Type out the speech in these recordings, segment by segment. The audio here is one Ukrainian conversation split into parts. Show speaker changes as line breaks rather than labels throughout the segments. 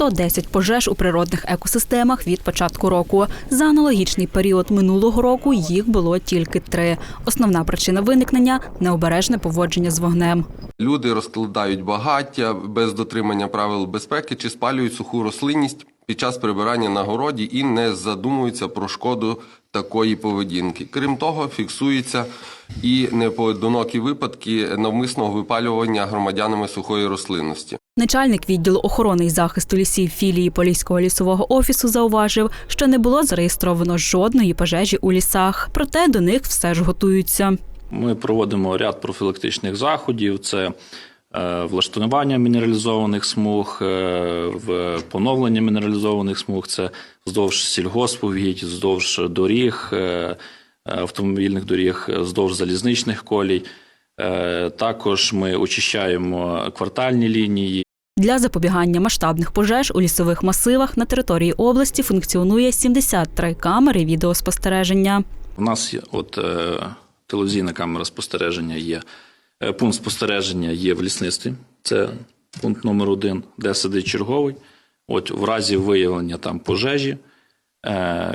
110 пожеж у природних екосистемах від початку року. За аналогічний період минулого року їх було тільки три. Основна причина виникнення необережне поводження з вогнем.
Люди розкладають багаття без дотримання правил безпеки чи спалюють суху рослинність під час прибирання на городі і не задумуються про шкоду такої поведінки. Крім того, фіксуються і непоодинокі випадки навмисного випалювання громадянами сухої рослинності.
Начальник відділу охорони і захисту лісів філії Поліського лісового офісу зауважив, що не було зареєстровано жодної пожежі у лісах, проте до них все ж готуються.
Ми проводимо ряд профілактичних заходів. Це е, влаштування мінералізованих смуг, е, поновлення мінералізованих смуг, це вздовж сільгоспугідь, вздовж доріг, е, автомобільних доріг, вздовж залізничних колій. Е, Також ми очищаємо квартальні лінії.
Для запобігання масштабних пожеж у лісових масивах на території області функціонує 73 камери відеоспостереження.
У нас є от е, телевізійна камера спостереження є. Е, Пункт спостереження є в лісництві. Це пункт номер один, де сидить черговий. От в разі виявлення там пожежі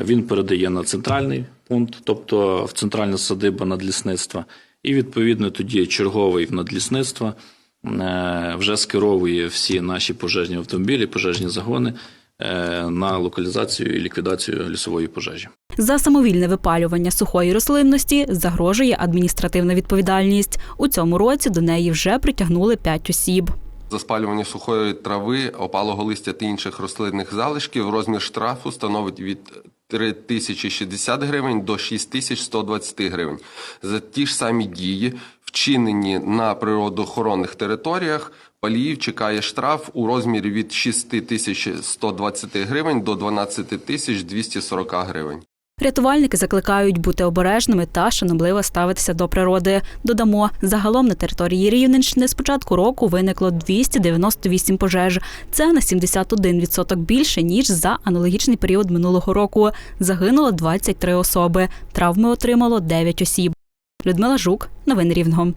він передає на центральний пункт, тобто в центральна садиба надлісництва. І відповідно тоді черговий в надлісництва е, вже скеровує всі наші пожежні автомобілі, пожежні загони е, на локалізацію і ліквідацію лісової пожежі.
За самовільне випалювання сухої рослинності загрожує адміністративна відповідальність. У цьому році до неї вже притягнули 5 осіб.
За спалювання сухої трави, опалого листя та інших рослинних залишків розмір штрафу становить від 3060 гривень до 6120 гривень. За ті ж самі дії, вчинені на природоохоронних територіях, Паліїв чекає штраф у розмірі від 6120 гривень до 12240 гривень.
Рятувальники закликають бути обережними та шанобливо ставитися до природи. Додамо, загалом на території Рівненщини з початку року виникло 298 пожеж. Це на 71% більше ніж за аналогічний період минулого року. Загинуло 23 особи. Травми отримало 9 осіб. Людмила Жук, новини Рівного.